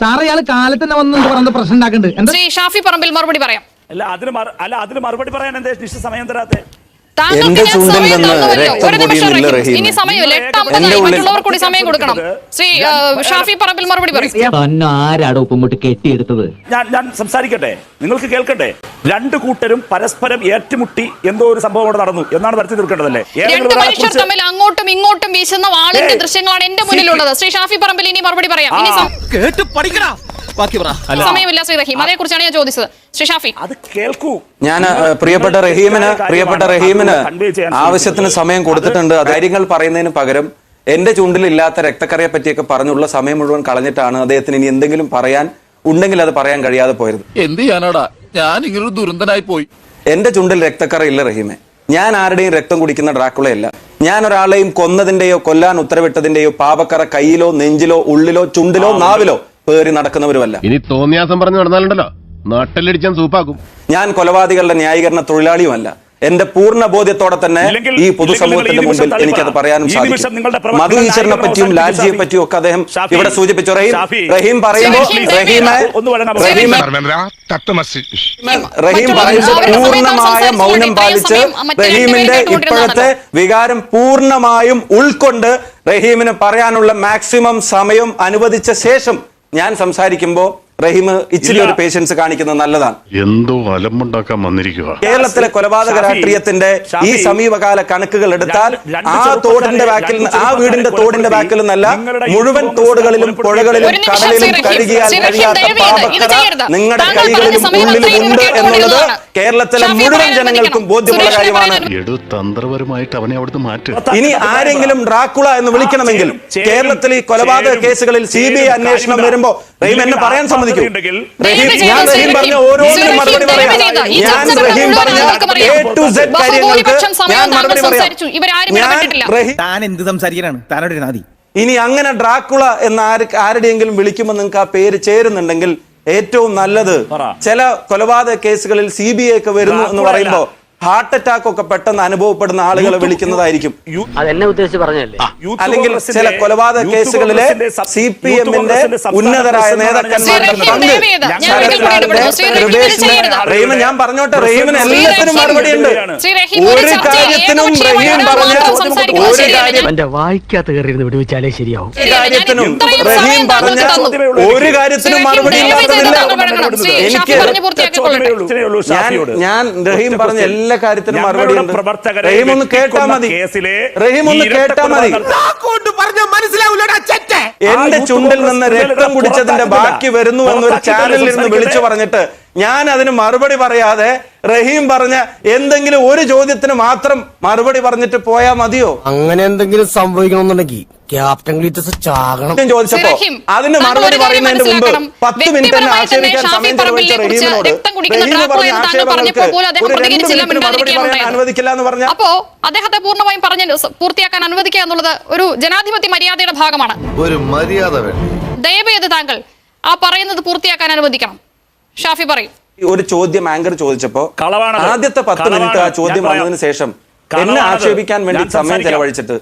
സാറേ ഇയാൾ കാലത്ത് തന്നെ വന്ന് പറഞ്ഞ പ്രശ്നം ഉണ്ടാക്കുന്നുണ്ട്. എന്താ? ശ്രീ ഷാഫി പറമ്പിൽ മറുപടി പറയാം. അല്ല അതിന് അല്ല അതിന് മറുപടി പറയാൻ എന്താ നിശ്ചിത സമയം തരാത്തെ? എന്റെ ചൂണ്ടിൽ നിന്ന്. രക്തം പൊടിയുന്നില്ല, റഹീം. ഇനി സമയമില്ല. മറ്റുള്ളവർ കൂടി സമയം കൊടുക്കണം. ശ്രീ ഷാഫി പറമ്പിൽ മറുപടി പറയും. തന്നെ ആരാടോ ഉപ്പുമുട്ട് കെട്ടിയെടുത്തത്? ഞാൻ ഞാൻ സംസാരിക്കട്ടെ? നിങ്ങൾക്ക് കേൾക്കട്ടെ? രണ്ട് കൂട്ടരും പരസ്പരം ഏറ്റുമുട്ടി എന്തോ ഒരു സംഭവം അവിടെ നടന്നു എന്നാണ് വരുത്തി തീർക്കേണ്ടതല്ലേ? രണ്ട് മനുഷ്യർ തമ്മിൽ അങ്ങോട്ടും ഇങ്ങോട്ടും വീശുന്ന വാളിന്റെ ദൃശ്യങ്ങളാണ് എന്റെ മുന്നിലുള്ളത്. ശ്രീ ഷാഫി പറമ്പിൽ ഇനി മറുപടി പറയാം. ഇനി കേട്ട് പഠിക്കടാ. ബാക്കി പറ. സമയമില്ല ശ്രീ റഹീം. അതേ കുറിച്ചാണ് ഞാൻ ചോദിച്ചത്. ഷാഫി. അത് കേൾക്കൂ. ഞാൻ പ്രിയപ്പെട്ട റഹീമിന് പ്രിയപ്പെട്ട റഹീമിന് ആവശ്യത്തിന് സമയം കൊടുത്തിട്ടുണ്ട്. കാര്യങ്ങൾ പറയുന്നതിന് പകരം എന്റെ ചൂണ്ടിലില്ലാത്ത രക്തക്കറിയെ പറ്റിയൊക്കെ പറഞ്ഞുള്ള സമയം മുഴുവൻ കളഞ്ഞിട്ടാണ് അദ്ദേഹത്തിന് ഇനി എന്തെങ്കിലും പറയാൻ ഉണ്ടെങ്കിൽ അത് പറയാൻ കഴിയാതെ പോയത്. എന്ത് ചെയ്യാനാടാ? ഞാൻ ഇങ്ങനൊരു ദുരന്തനായി പോയി. എന്റെ ചുണ്ടിൽ രക്തക്കറ ഇല്ല റഹീമെ. ഞാൻ ആരുടെയും രക്തം കുടിക്കുന്ന ഡ്രാക്കുളയല്ല ഞാൻ ഒരാളെയും കൊന്നതിന്റെയോ കൊല്ലാൻ ഉത്തരവിട്ടതിന്റെയോ പാപക്കറ കയ്യിലോ നെഞ്ചിലോ ഉള്ളിലോ ചുണ്ടിലോ നാവിലോ പേറി നടക്കുന്നവരുമല്ല. ഇനി തോന്നിയാസം പറഞ്ഞു നടന്നാലുണ്ടല്ലോ. നാട്ടിലടിച്ചാൻ സൂപ്പാക്കും ഞാൻ കൊലപാതകളുടെ ന്യായീകരണ തൊഴിലാളിയുമല്ല എന്റെ പൂർണ ബോധ്യത്തോടെ തന്നെ ഈ പൊതുസമൂഹത്തിന്റെ മുമ്പിൽ എനിക്കത് പറയാനും സാധിക്കും മധു ഈശ്വരനെ പറ്റിയും ലാൽജിയെ. പറ്റിയും ഒക്കെ അദ്ദേഹം ഇവിടെ സൂചിപ്പിച്ചു റഹീം. റഹീം പറയുമ്പോൾ റഹീമെ. റഹീം പറയുമ്പോൾ പൂർണമായ മൗനം പാലിച്ച് റഹീമിന്റെ ഇപ്പോഴത്തെ വികാരം പൂർണമായും ഉൾക്കൊണ്ട് റഹീമിന് പറയാനുള്ള മാക്സിമം സമയം അനുവദിച്ച ശേഷം ഞാൻ സംസാരിക്കുമ്പോ റഹീം ഇച്ചിരി ഒരു പേഷ്യൻസ് കാണിക്കുന്നത് നല്ലതാണ്. എന്തോ അലമ്പുണ്ടാക്കാൻ വന്നിരിക്കുക കേരളത്തിലെ കൊലപാതക രാഷ്ട്രീയത്തിന്റെ ഈ സമീപകാല കണക്കുകൾ എടുത്താൽ ആ തോടിന്റെ ബാക്കിൽ ആ വീടിന്റെ തോടിന്റെ ബാക്കിൽ നിന്നല്ല മുഴുവൻ തോടുകളിലും പുഴകളിലും കടലിലും കഴുകിയാൽ കഴിയാത്ത ചെയ്യരുത്. നിങ്ങളുടെ കൈകളിലും ഉള്ളിലും ഉണ്ട് എന്നുള്ളത് കേരളത്തിലെ മുഴുവൻ ജനങ്ങൾക്കും. ബോധ്യമുള്ള കാര്യമാണ്. എടു തന്ത്രപരമായിട്ട് അവനെ അവിടുന്ന് മാറ്റും. ഇനി ആരെങ്കിലും ഡ്രാക്കുള എന്ന് വിളിക്കണമെങ്കിൽ കേരളത്തിൽ ഈ കൊലപാതക കേസുകളിൽ സി ബി ഐ അന്വേഷണം വരുമ്പോ റഹീം എന്നെ പറയാൻ സമ്മതിക്കും. റഹീം ഞാൻ റഹീം പറഞ്ഞ ഓരോന്നിനും മറുപടി പറയാം. ഞാൻ റഹീം പറഞ്ഞ എ ടു സെഡ് കാര്യങ്ങൾക്ക് ഞാൻ മറുപടി പറയാം. ഇവരാരും ഞാൻ താൻ എന്ത് സംസാരിക്കാനാണ്? താനോട് നാദി ഇനി അങ്ങനെ ഡ്രാക്കുള എന്ന് ആര് ആരുടെയെങ്കിലും വിളിക്കുമ്പോൾ നിങ്ങൾക്ക് ആ പേര് ചേരുന്നുണ്ടെങ്കിൽ ഏറ്റവും നല്ലത് ചില കൊലപാതക കേസുകളിൽ സി ബി ഐ ഒക്കെ വരുന്നു എന്ന് പറയുമ്പോ പറയുമ്പോൾ ഹാർട്ട് അറ്റാക്ക് ഒക്കെ പെട്ടെന്ന് അനുഭവപ്പെടുന്ന ആളുകളെ വിളിക്കുന്നതായിരിക്കും. അല്ലെങ്കിൽ ചില കൊലപാതക കേസുകളിലെ സി പി എമ്മിന്റെ ഉന്നതരായ നേതാക്കന്മാരുടെ ഞാൻ പറഞ്ഞോട്ടെ. റഹീമിന് എല്ലാത്തിനും മറുപടി ഉണ്ട്. ഒരു കാര്യത്തിനും റഹീം പറഞ്ഞ ഒരു കാര്യം എന്റെ വായിക്കാത്ത കയറിയിരുന്ന് വിടുവിച്ചാലേ ശരിയാവും. ഒരു കാര്യത്തിനും റഹീം പറഞ്ഞ ഒരു കാര്യത്തിനും മറുപടി ഇല്ലാത്തതില്ല. എനിക്ക് ഞാൻ ഞാൻ റഹീം പറഞ്ഞ എല്ലാ കാര്യത്തിനും മറുപടി റഹീം ഒന്ന് കേട്ടാ മതി. കേസിലെ റഹീം ഒന്ന് കേട്ടാ മതി. എന്റെ ചുണ്ടിൽ നിന്ന് രക്തം കുടിച്ചതിന്റെ ബാക്കി വരുന്നു എന്നൊരു ചാനലിൽ നിന്ന്? വിളിച്ചു പറഞ്ഞിട്ട് ഞാൻ അതിന് മറുപടി പറയാതെ റഹീം പറഞ്ഞ എന്തെങ്കിലും ഒരു ചോദ്യത്തിന് മാത്രം മറുപടി പറഞ്ഞിട്ട് പോയാ മതിയോ? അങ്ങനെ എന്തെങ്കിലും സംഭവിക്കണമെന്നുണ്ടെങ്കിൽ ക്യാപ്റ്റൻ ഗ്ലീറ്റസ് ചാകണം. ചോദ്യം ചോദിച്ചപ്പോ റഹീം, അതിന് താങ്കൾ മറുപടി പറയുന്നതിന് മുമ്പ് മനസ്സിലാക്കണം. പത്ത് മിനിറ്റ് തന്നെ വ്യക്തിപരമായി തന്നെ ആക്ഷേപിക്കാൻ ഷാഫി സമയം ചെലവഴിച്ച റഹീമിനോട് കുടിക്കുന്ന റഹീം ഡ്രാക്കുള പറഞ്ഞ ആക്ഷേപങ്ങൾക്ക് പറഞ്ഞപ്പോൾ അദ്ദേഹം ഒരു രണ്ട് പ്രതികരിച്ചില്ല, മിനിറ്റിന് മറുപടി പറയാൻ അനുവദിക്കില്ല എന്ന് പറഞ്ഞ അപ്പോ അദ്ദേഹത്തെ പൂർണമായും പറഞ്ഞ് പൂർത്തിയാക്കാൻ അനുവദിക്കുക എന്നുള്ളത് ഒരു ജനാധിപത്യ മര്യാദയുടെ ഭാഗമാണ്. ഒരു മര്യാദ വേണം ദയവ് താങ്കൾ ആ പറയുന്നത് പൂർത്തിയാക്കാൻ അനുവദിക്കണം. ഷാഫി പറയും. ഒരു ചോദ്യം ആങ്കർ ചോദിച്ചപ്പോ. ആദ്യത്തെ പത്ത് മിനിറ്റ് ആ ചോദ്യം വന്നതിന് ശേഷം. എന്നെ ആക്ഷേപിക്കാൻ വേണ്ടി സമയം ചെലവഴിച്ചിട്ട്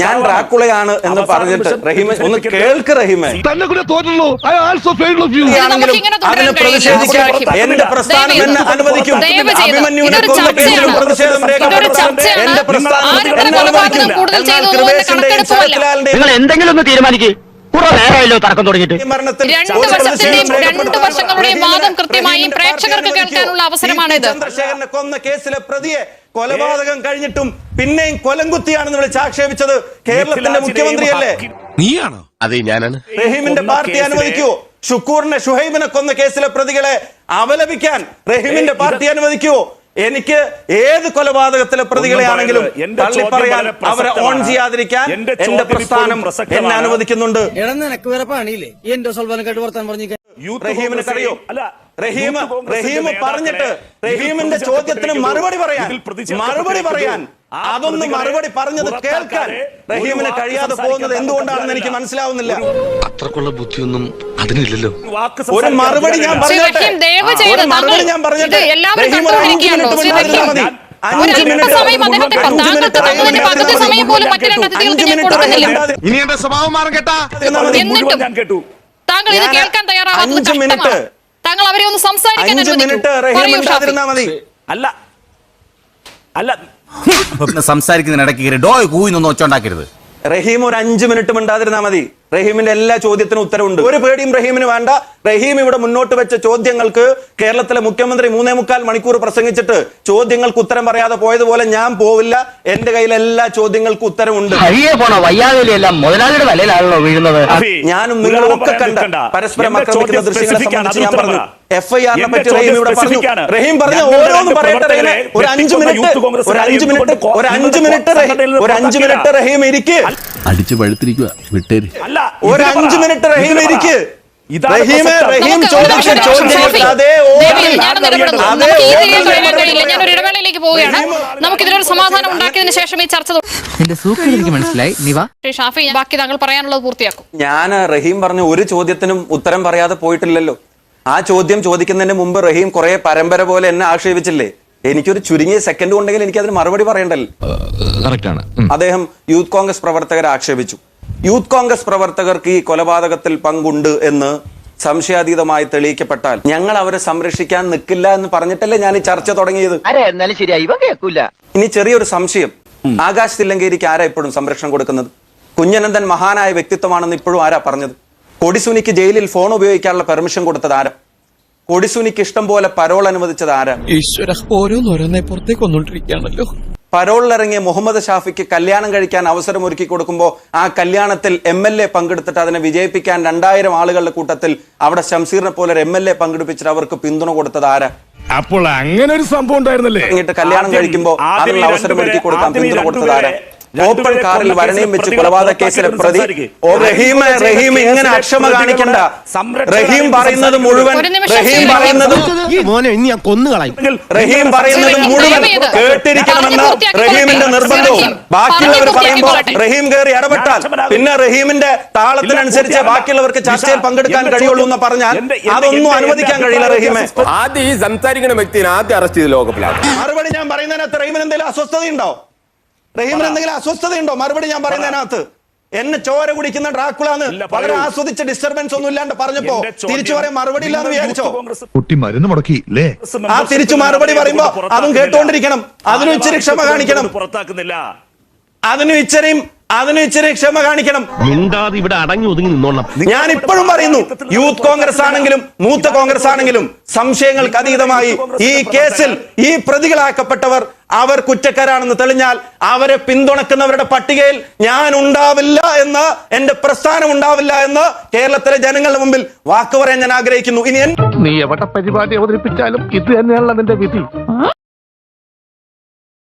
ഞാൻ. ഡ്രാക്കുളയാണ് എന്ന് പറഞ്ഞിട്ട് റഹീമ ഒന്ന് കേൾക്ക് റഹീമെ. തന്നെ കൂടെ തോറ്റുള്ളൂ I also fail of you ആണെങ്കിലും അതിന് പ്രതിഷേധിക്കാൻ എന്റെ പ്രസ്ഥാനം എന്നെ അനുവദിക്കും. അഭിമന്യുവിനെ കൊന്ന കേസിലും പ്രതിഷേധം രേഖപ്പെടുത്താൻ എന്റെ പ്രസ്ഥാനം എന്നെ കൊലപാതകം അനുവദിക്കും എന്നാൽ കൃപേഷിന്റെയും ശരത്ലാലിന്റെയും നിങ്ങൾ എന്തെങ്കിലും ഒന്ന് തീരുമാനിക്ക്. രണ്ട് രണ്ട് വാദം കൃത്യമായി പ്രേക്ഷകർക്ക് കേൾക്കാനുള്ള. ചന്ദ്രശേഖരനെ കൊന്ന കേസിലെ പ്രതിയെ കൊലപാതകം കഴിഞ്ഞിട്ടും പിന്നെയും കൊലംകുത്തിയാണെന്ന് വിളിച്ച് ആക്ഷേപിച്ചത് കേരളത്തിന്റെ മുഖ്യമന്ത്രിയല്ലേ? നീയാണോ? അതെ ഞാനാണ്. റഹീമിന്റെ പാർട്ടി അനുവദിക്കൂ. ഷുക്കൂറിനെ ഷുഹൈബിനെ കൊന്ന കേസിലെ പ്രതികളെ അപലപിക്കാൻ റഹീമിന്റെ പാർട്ടി അനുവദിക്കുവോ അനുവദിക്കൂ. എനിക്ക് ഏത് കൊലപാതകത്തിലെ പ്രതികളെയാണെങ്കിലും ആണെങ്കിലും തള്ളിപ്പറയാൻ അവരെ ഓൺ. ചെയ്യാതിരിക്കാൻ എന്റെ പ്രസ്ഥാനം. എന്നെ അനുവദിക്കുന്നുണ്ട്. നിനക്ക് വേറെ പണിയില്ലേ? എന്റെ സൽവാനക്കാട്ട് വർത്താൻ പറഞ്ഞു യൂത്ത് റഹീമിന് അറിയോ അല്ല റഹീം റഹീം പറഞ്ഞിട്ട് റഹീമിന്റെ ചോദ്യത്തിന് മറുപടി പറയാൻ മറുപടി പറയാൻ അതൊന്ന് മറുപടി പറഞ്ഞത് കേൾക്കാൻ റഹീമിന് കഴിയാതെ പോകുന്നത് എന്തുകൊണ്ടാണെന്ന് എനിക്ക് മനസ്സിലാവുന്നില്ല. അത്രക്കുള്ള ബുദ്ധിയൊന്നും അതിനില്ലല്ലോ. ഒരു മറുപടി ഞാൻ പറഞ്ഞോട്ടെ? ഒരു മറുപടി ഞാൻ പറഞ്ഞിട്ട്? എല്ലാവരും റഹീം ഒരു അഞ്ച് മിനിറ്റ് മതി. താങ്കൾ ഇനി എന്റെ സ്വഭാവം മാറും കേട്ടാ? എന്നിട്ടും ഇത് കേൾക്കാൻ തയ്യാറാവാത്തത് അഞ്ച് മിനിറ്റ് താങ്കൾ അവരെ ഒന്ന് സംസാരിക്കാൻ അല്ല. അല്ല സംസാരിക്കുന്നതിനിടയ്ക്ക് കയറി ഡോ കൂയിന്നൊന്നും ഒച്ചുണ്ടാക്കരുത് റഹീം ഒരു അഞ്ചു മിനിറ്റ് മിണ്ടാതിരുന്നാ മതി. റഹീമിന്റെ എല്ലാ ചോദ്യത്തിനും ഉത്തരവുണ്ട്. ഒരു പേടിയും റഹീമിന് വേണ്ട. റഹീം ഇവിടെ മുന്നോട്ട് വെച്ച ചോദ്യങ്ങൾക്ക് കേരളത്തിലെ മുഖ്യമന്ത്രി മൂന്നേ മുക്കാൽ മണിക്കൂർ പ്രസംഗിച്ചിട്ട് ചോദ്യങ്ങൾക്ക് ഉത്തരം പറയാതെ പോയതുപോലെ ഞാൻ പോവില്ല. എന്റെ കയ്യിൽ എല്ലാ ചോദ്യങ്ങൾക്കും ഉത്തരവുണ്ട്. ഞാനും നിങ്ങളും ഒക്കെ കണ്ട പരസ്പരം ആക്രമിക്കുന്ന ദൃശ്യങ്ങളെ സംബന്ധിച്ച് ഞാൻ പറഞ്ഞു. എഫ് ഐ ആറിനെ പറ്റി റഹീം ഇവിടെ പറഞ്ഞു. റഹീം പറഞ്ഞ ഓരോന്ന് പറയട്ടെ ഒരു അഞ്ചു മിനിറ്റ് ഒരു അഞ്ചു മിനിറ്റ് ഒരു അഞ്ചു മിനിറ്റ് ഒരു അഞ്ചു മിനിറ്റ് റഹീം ഇരിക്ക്. അടിച്ചു പഴുത്തിരിക്കുക വിട്ടേര്. അല്ല ഒരു അഞ്ചു മിനിറ്റ് റഹീം ഇരിക്ക്. ഇടവേളയിലേക്ക് പോവുകയാണ്. നമുക്ക് ഇതിനൊരു സമാധാനം ഉണ്ടാക്കിയതിനു ശേഷം ഈ ചർച്ച തുടരും. എന്റെ സൂക്ഷ്മ എനിക്ക് മനസ്സിലായി. ഷാഫി ബാക്കി താങ്കൾ പറയാനുള്ളത് പൂർത്തിയാക്കും. ഞാൻ റഹീം പറഞ്ഞ ഒരു ചോദ്യത്തിനും ഉത്തരം പറയാതെ പോയിട്ടില്ലല്ലോ. ആ ചോദ്യം ചോദിക്കുന്നതിന് മുമ്പ് റഹീം കുറെ പരമ്പര പോലെ എന്നെ ആക്ഷേപിച്ചില്ലേ? എനിക്കൊരു ചുരുങ്ങിയ സെക്കൻഡ് ഉണ്ടെങ്കിൽ എനിക്ക് അതിന് മറുപടി പറയണ്ടല്ലോ അദ്ദേഹം യൂത്ത് കോൺഗ്രസ് പ്രവർത്തകരെ ആക്ഷേപിച്ചു. യൂത്ത് കോൺഗ്രസ് പ്രവർത്തകർക്ക് ഈ കൊലപാതകത്തിൽ പങ്കുണ്ട് എന്ന് സംശയാതീതമായി തെളിയിക്കപ്പെട്ടാൽ ഞങ്ങൾ അവരെ സംരക്ഷിക്കാൻ നിൽക്കില്ല എന്ന് പറഞ്ഞിട്ടല്ലേ ഞാൻ ഈ ചർച്ച തുടങ്ങിയത്? ഇനി ചെറിയൊരു സംശയം. ആകാശ് തില്ലങ്കേരിക്ക് ആരാ ഇപ്പോഴും സംരക്ഷണം കൊടുക്കുന്നത്? കുഞ്ഞനന്ദൻ മഹാനായ വ്യക്തിത്വമാണെന്ന് ഇപ്പോഴും ആരാ പറഞ്ഞത്? കൊടിസുനിക്ക് ജയിലിൽ ഫോൺ ഉപയോഗിക്കാനുള്ള പെർമിഷൻ കൊടുത്തത് ആരാ? കൊടിസുനിക്ക് ഇഷ്ടം പോലെ പരോൾ അനുവദിച്ചത് ആരാ? ഈശ്വര ഓരോന്നോരോന്നെ പുറത്തേക്ക് പരോളിലിറങ്ങിയ മുഹമ്മദ് ഷാഫിക്ക് കല്യാണം കഴിക്കാൻ അവസരം ഒരുക്കി കൊടുക്കുമ്പോൾ ആ കല്യാണത്തിൽ എം എൽ എ പങ്കെടുത്തിട്ട് അതിനെ വിജയിപ്പിക്കാൻ രണ്ടായിരം ആളുകളുടെ കൂട്ടത്തിൽ അവിടെ ശംസീറിനെ പോലെ ഒരു എം എൽ എ പങ്കെടുപ്പിച്ചിട്ട് അവർക്ക് പിന്തുണ കൊടുത്തത് ആരാ? അപ്പോൾ അങ്ങനെ ഒരു സംഭവം ഉണ്ടായിരുന്നല്ലേ? കല്യാണം കഴിക്കുമ്പോൾ അതിനുള്ള അവസരം ഒരുക്കി കൊടുക്കാൻ പിന്തുണ കൊടുത്തത് ആരാ? ഓപ്പൺ കാറിൽ വരണയും വെച്ച് കൊലപാതക കേസിലെ പ്രതി റഹീം റഹീം ഇങ്ങനെ അക്ഷമ കാണിക്കണ്ട റഹീം പറയുന്നത് മുഴുവൻ റഹീം പറയുന്നത് മോനെ ഇനി ഞാൻ കൊന്നു റഹീം പറയുന്നത് മുഴുവൻ കേട്ടിരിക്കണമെന്ന് റഹീമിന്റെ. നിർബന്ധവും. ബാക്കിയുള്ളവർ പറയുമ്പോൾ റഹീം കയറി ഇടപെട്ടാൽ പിന്നെ റഹീമിന്റെ താളത്തിനനുസരിച്ച് ബാക്കിയുള്ളവർക്ക് ചർച്ചയിൽ പങ്കെടുക്കാൻ കഴിയുള്ളൂ എന്ന് പറഞ്ഞാൽ അതൊന്നും അനുവദിക്കാൻ കഴിയില്ല റഹീമെ. ആദ്യം ഈ സംസാരിക്കുന്ന വ്യക്തിനെ ആദ്യം അറസ്റ്റ് ചെയ്ത് ലോകപ്പിലാണ് മറുപടി ഞാൻ പറയുന്നതിനകത്ത് റഹീമിന് എന്തെങ്കിലും അസ്വസ്ഥതയുണ്ടോ? റഹീമിന് എന്തെങ്കിലും അസ്വസ്ഥതയുണ്ടോ? മറുപടി ഞാൻ പറയുന്നതിനകത്ത് എന്നെ ചോര കുടിക്കുന്ന ഡ്രാക്കുളാന്ന് വളരെ ആസ്വദിച്ച ഡിസ്റ്റർബൻസ് ഒന്നും ഇല്ലാണ്ട് പറഞ്ഞപ്പോ തിരിച്ചു പറയാൻ മറുപടി ഇല്ലാന്ന് വിചാരിച്ചോ? കുട്ടി മരുന്ന് മുടക്കി അല്ലേ ആ തിരിച്ചു മറുപടി പറയുമ്പോ അതും കേട്ടുകൊണ്ടിരിക്കണം അതിനും ഇച്ചിരി ക്ഷമ കാണിക്കണം. പുറത്താക്കുന്നില്ല. അതിനും ഇച്ചിരിയും അതിനും ഇച്ചിരി ക്ഷമ കാണിക്കണം. മിണ്ടാതെ ഇവിടെ അടങ്ങി ഒതുങ്ങി നിന്നോണം. ഞാൻ ഇപ്പോഴും പറയുന്നു യൂത്ത് കോൺഗ്രസ് ആണെങ്കിലും മൂത്ത കോൺഗ്രസ് ആണെങ്കിലും സംശയങ്ങൾക്ക് അതീതമായി ഈ കേസിൽ ഈ പ്രതികളാക്കപ്പെട്ടവർ അവർ കുറ്റക്കാരാണെന്ന് തെളിഞ്ഞാൽ അവരെ പിന്തുണക്കുന്നവരുടെ പട്ടികയിൽ ഞാൻ ഉണ്ടാവില്ല എന്ന് എന്റെ പ്രസ്ഥാനം ഉണ്ടാവില്ല എന്ന് കേരളത്തിലെ ജനങ്ങളുടെ മുമ്പിൽ വാക്ക് പറയാൻ ഞാൻ ആഗ്രഹിക്കുന്നു. ഇനി നീ എവിടെ പരിപാടി അവതരിപ്പിച്ചാലും ഇത് തന്നെയാണല്ലോ നിന്റെ വിധി.